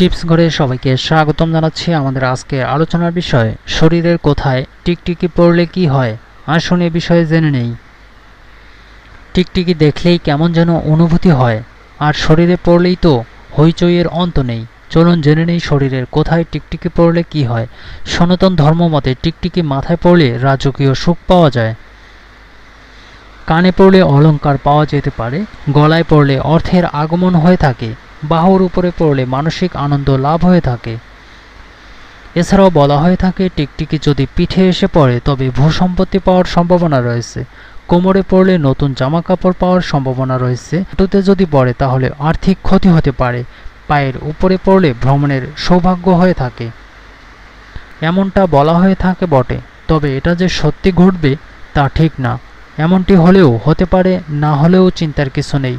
Tips ঘরে সবাইকে স্বাগতম জানাচ্ছি আমাদের আজকে আলোচনার বিষয়, শরীরের কোথায় টিকটিকি পড়লে কি হয়? আসুন এ বিষয়ে জেনে নেই। টিকটিকি দেখলেই কেমন যেন অনুভূতি হয়, আর শরীরে পড়লেই তো হইচইয়ের অন্ত নেই। চলুন জেনে নেই শরীরের কোথায় টিকটিকি পড়লে কি হয়। সনাতন ধর্ম মতে টিকটিকি মাথায় পড়লে রাজকীয় সুখ পাওয়া যায়। কানে পড়লে অলংকার পাওয়া যেতে পারে, গলায় পড়লে অর্থের আগমন হয়ে থাকে বাহুর উপরে পড়লে মানসিক আনন্দ লাভ হয়ে থাকে। এছাড়াও বলা হয়ে থাকে, টিকটিকি যদি পিঠে এসে পড়ে, তবে ভূ সম্পত্তি পাওয়ার সম্ভাবনা রয়েছে। কোমরে পড়লে নতুন জামা কাপড় পাওয়ার সম্ভাবনা রয়েছে। হাঁটুতে যদি পড়ে, তাহলে আর্থিক ক্ষতি হতে পারে। পায়ের উপরে পড়লে ভ্রমণের সৌভাগ্য হয়ে থাকে। এমনটা বলা হয়ে থাকে বটে, তবে এটা যে সত্যি ঘটবে তা ঠিক না। এমনটি হলেও হতে পারে, না হলেও চিন্তার কিছু নেই।